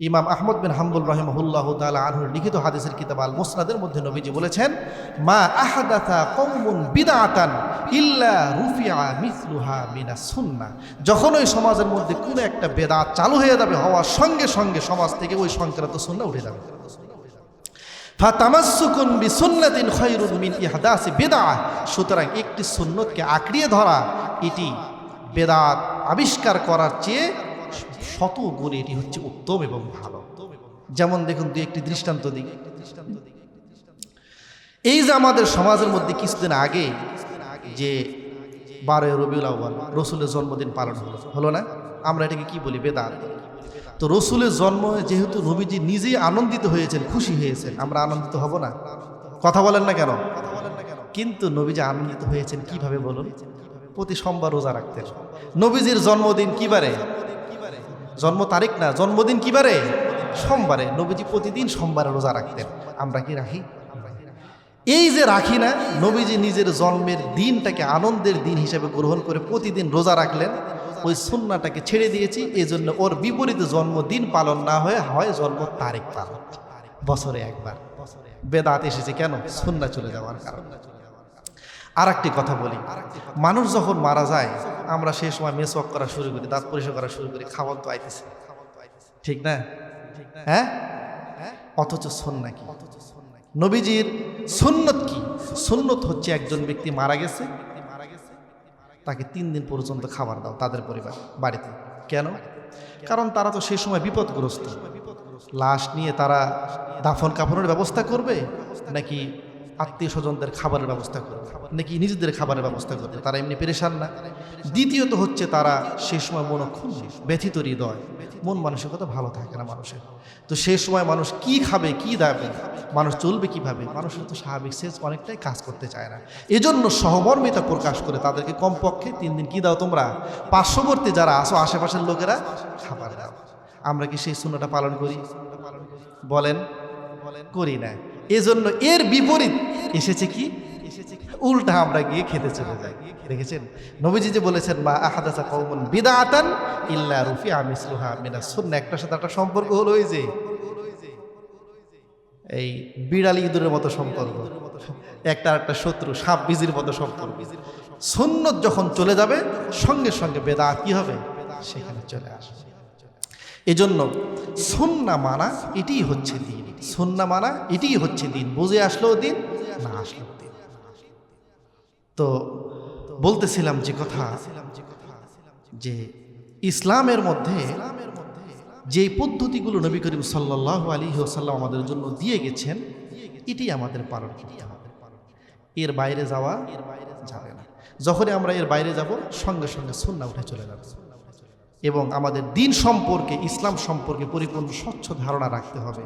ইমাম আহমদ বিন হাম্বুল রহিমহুল্লাহ তালা আনহুর লিখিত হাদিসের কিতাব আল মুসনাদের মধ্যে নবীজি বলেছেন, মা আহাদাথা কৌমুন বিদাতান ইল্লা রুফিয়া মিসলুহা মিনা সুন্না যখন ওই সমাজের মধ্যে কোনো একটা বেদাত চালু হয়ে যাবে, হওয়ার সঙ্গে সঙ্গে সমাজ থেকে ওই সংক্রান্ত সুন্না উঠে যাবে। ফাতামাসসুকুন বিসুন্নাতিন খায়রুন মিন ইহদাসি বিদআহ। সুতরাং একটি সুন্নতকে আঁকড়িয়ে ধরা, এটি বেদাত আবিষ্কার করার চেয়ে শত গুণে এটি হচ্ছে উত্তম এবং ভালো। যেমন দেখুন, দুই একটি দৃষ্টান্ত দিই। এই যে আমাদের সমাজের মধ্যে কিছুদিন আগে যে বারোই রবিউল আউ্বাল রসুলের জন্মদিন পালন হলো হলো না? আমরা এটাকে কি বলি? বেদাত। তো রসুলের জন্ম যেহেতু নবীজি নিজেই আনন্দিত হয়েছেন, খুশি হয়েছেন, আমরা আনন্দিত হব না? কথা বলেন না কেন? কিন্তু নবীজি আনন্দিত হয়েছেন কীভাবে বলুন? প্রতি সোমবার রোজা রাখতেন। নবীজির জন্মদিন কিবারে জন্ম তারিখ না, জন্মদিন কিবারে? সোমবারে। নবীজি প্রতিদিন সোমবারে রোজা রাখতেন। আমরা কি রাখি? এই যে রাখি না, নবীজি নিজের জন্মের দিনটাকে আনন্দের দিন হিসেবে গ্রহণ করে প্রতিদিন রোজা রাখলেন। ওই সুন্নাটাকে ছেড়ে দিয়েছি এই জন্য ওর বিপরীতে জন্মদিন পালন না হয়ে, হয় জন্ম তারিখ পালন। বছরে একবার। বেদাত এসেছে কেন? সুন্না চলে যাওয়ার কারণে। আর একটি কথা বলি। মানুষ যখন মারা যায় আমরা সেই সময় মেসওয়াক করা শুরু করি, দাঁত পরিষ্কার করা শুরু করি, খাবার তো আইতেছে। ঠিক না? হ্যাঁ? অথচ সন্না নাকি নবীজির সুন্নত কি? সুন্নত হচ্ছে একজন ব্যক্তি মারা গেছে, তাকে তিন দিন পর্যন্ত খাবার দাও তাদের পরিবার, বাড়িতে। কেন? কারণ তারা তো সেই সময় বিপদগ্রস্ত। লাশ নিয়ে তারা দাফন কাফনের ব্যবস্থা করবে নাকি আত্মীয় স্বজনদের খাবারের ব্যবস্থা করবে নাকি নিজেদের খাবারের ব্যবস্থা করবে তারা এমনি পেরেশান না। দ্বিতীয়ত হচ্ছে তারা সেই সময় মনক্ষুণ ব্যথিত হৃদয়। মন মানসিকতা ভালো থাকে না মানুষের। তো সেই সময় মানুষ কি খাবে, কি দাবে, মানুষ চলবে কীভাবে, মানুষের তো স্বাভাবিক শেষ অনেকটাই কাজ করতে চায় না। এজন্য সহমর্মিতা প্রকাশ করে তাদেরকে কমপক্ষে তিন দিন কি দাও তোমরা? পার্শ্ববর্তী যারা আসো আশেপাশের লোকেরা খাবার দাও। আমরা কি সেই শূন্যটা পালন করি? বলেন, করি না। এজন্য এর বিপরীত এসেছে কি? উল্টা আমরা গিয়ে খেতে চলে যাই। দেখেছেন? নবীজি যে বলেছেন, মা আহাদাসা কৌমন বিদাতান ইল্লা রুফি আমিসলুহা মিনা সুন্না একটার সাথে একটা সম্পর্ক হলো ওই যে, এই বিড়ালি ইঁদুরের মতো সম্পর্ক, একটা একটা শত্রু সাপ বিজির মতো সম্পর্ক। সুন্নত যখন চলে যাবে, সঙ্গে সঙ্গে বেদা কি হবে? সেখানে চলে আসবে। এজন্য সুন্না মানা এটিই হচ্ছে দিন। সুন্না মানা, এটিই হচ্ছে দিন। বুঝে আসলেও দিন, না আসলেও দিন। তো বলতেছিলাম যে কথা, যে ইসলামের মধ্যে যে পদ্ধতিগুলো নবী করিম সাল্লাহ আলী ওসাল্লাম আমাদের জন্য দিয়ে গেছেন, এটি আমাদের পালন করতে হবে। এর বাইরে যাওয়া যাবে না। যখনই আমরা এর বাইরে যাব, সঙ্গে সঙ্গে সুন্না উঠে চলে যাবে। এবং আমাদের দিন সম্পর্কে, ইসলাম সম্পর্কে পরিপূর্ণ স্বচ্ছ ধারণা রাখতে হবে।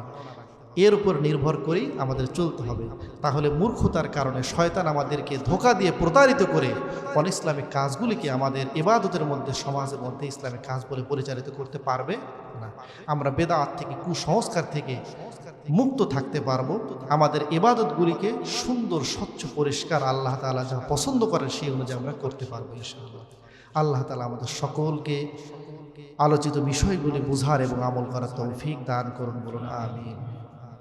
এর উপর নির্ভর করেই আমাদের চলতে হবে। তাহলে মূর্খতার কারণে শয়তান আমাদেরকে ধোকা দিয়ে প্রতারিত করে অন ইসলামিক কাজগুলিকে আমাদের এবাদতের মধ্যে, সমাজের মধ্যে ইসলামিক কাজ বলে পরিচালিত করতে পারবে না। আমরা বেদাত থেকে, কুসংস্কার থেকে মুক্ত থাকতে পারব। আমাদের এবাদতগুলিকে সুন্দর, স্বচ্ছ, পরিষ্কার আল্লাহ তালা যা পছন্দ করেন সেই অনুযায়ী আমরা করতে পারব ইনশাআল্লাহ। আল্লাহ তালা আমাদের সকলকে আলোচিত বিষয়গুলি বুঝার এবং আমল করার তৌফিক দান করুন, বলুন আমিন।